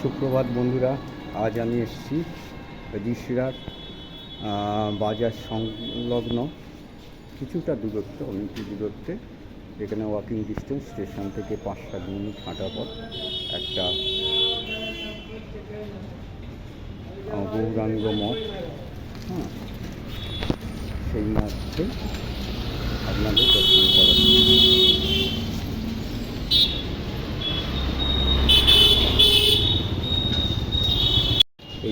সুপ্রভাত বন্ধুরা, আজ আমি এসেছি ঋষিরার বাজার সংলগ্ন কিছুটা দূরত্ব, অনেকটি দূরত্বে এখানে ওয়াকিং ডিস্টেন্স স্টেশন থেকে পাঁচ সাত মিনিট হাঁটা পথ, একটা গৌরাঙ্গ মঠ হ্যাঁ সেই মঠে আপনাদের দর্শন করাচ্ছি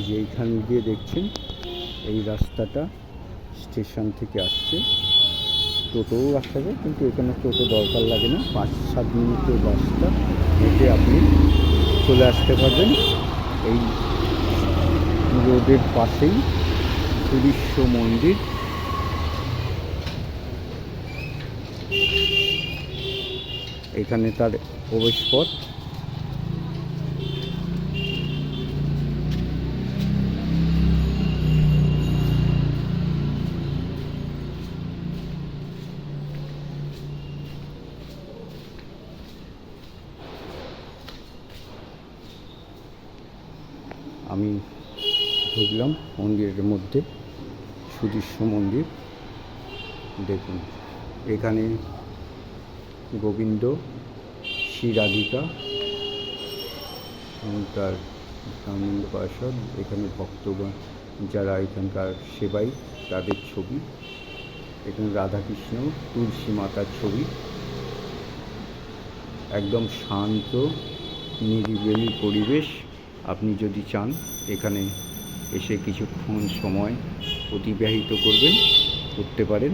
যে এইখান দিয়ে দেখছেন, এই রাস্তাটা স্টেশন থেকে আসছে। টোটোও আসা যায়, কিন্তু এখানে টোটো দরকার লাগে না। পাঁচ, সাত মিনিটের রাস্তা হেঁটে আপনি চলে আসতে পারবেন। এই রোডের পাশেই সুদৃশ্য মন্দির। এখানে তার প্রবেশপথ আমি ঢুকলাম মন্দিরের মধ্যে, সুদৃশ্য মন্দির। দেখুন, এখানে গোবিন্দ, শ্রী রাধিকা, এবং তার আনন্দ পার্ষদ এখানে ভক্তগণ যারা এখানকার সেবাই, তাদের ছবি। এখানে রাধাকৃষ্ণ, তুলসী মাতার ছবি। একদম শান্ত, নিরিবিলি পরিবেশ। আপনি যদি চান, এখানে এসে কিছুক্ষণ সময় অতিবাহিত করবেন, করতে পারেন।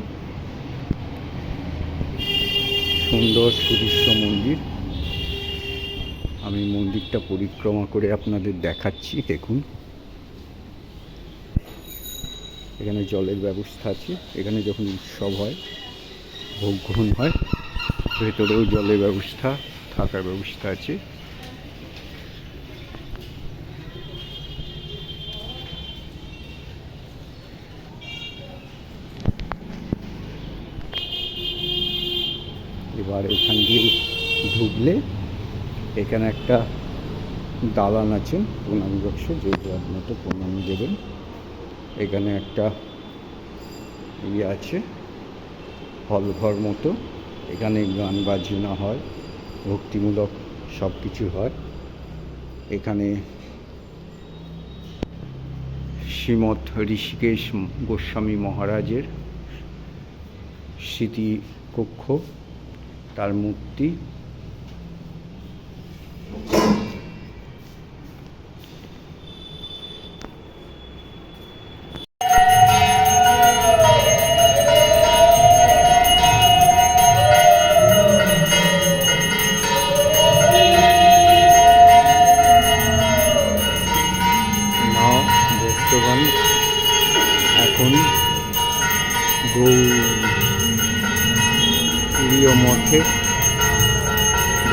সুন্দর সুদৃশ্য মন্দির। আমি মন্দিরটা পরিক্রমা করে আপনাদের দেখাচ্ছি, দেখুন। এখানে জলের ব্যবস্থা আছে। এখানে যখন উৎসব হয়, ভোগ গ্রহণ হয়, ভেতরেও জলের ব্যবস্থা, থাকার ব্যবস্থা আছে। এবার এখান দিয়ে ঢুকলে এখানে একটা দালান আছে, প্রণামী বক্স, যেহেতু আপনাকে প্রণামী দেবেন। এখানে একটা ইয়ে আছে হল ঘর মতো। এখানে গান বাজনা হয়, ভক্তিমূলক সব কিছু হয়। এখানে শ্রীমৎ ঋষিকেশ গোস্বামী মহারাজের স্মৃতি কক্ষ তার মূর্তি মঠে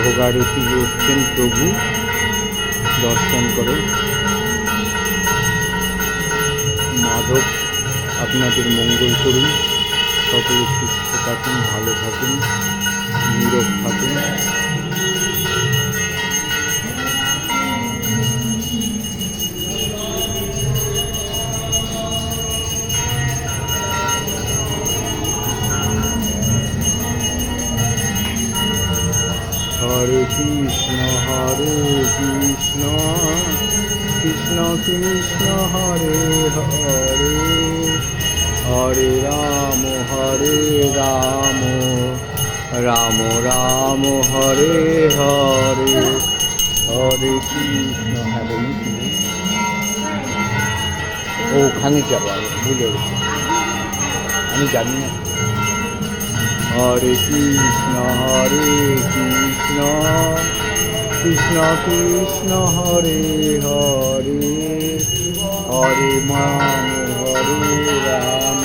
ভোগারতি করছেন প্রভু, দর্শন করে। মাধব, আপনাদের মঙ্গল করুন। সকলে সুস্থ থাকুন, ভালো থাকুন, নীরব থাকুন। কৃষ্ণ হরে কৃষ্ণ কৃষ্ণ কৃষ্ণ হরে হরে হরে রাম হরে রাম রাম রাম হরে হরে হরে কৃষ্ণ। হ্যাঁ বলুন? ও, ওখানে যাব আমি ভুলে গেছি। আমি জানি না। হরে কৃষ্ণ হরে কৃষ্ণ কৃষ্ণ কৃষ্ণ হরে হরে হরে রাম হরে রাম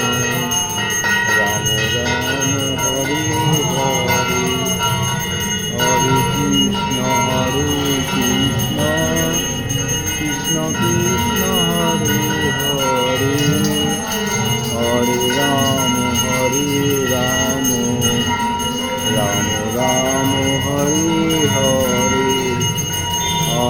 রাম রাম হরে হরে হরে কৃষ্ণ হরে কৃষ্ণ কৃষ্ণ কৃষ্ণ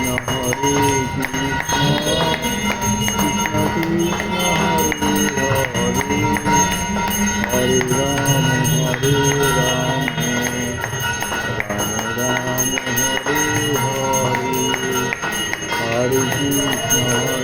কৃষ্ণ হরে কৃষ্ণ কৃষ্ণ কৃষ্ণ হরে হরে হরে রাম হরে রাম রাম রাম হরে হরে হরে কৃষ্ণ হরে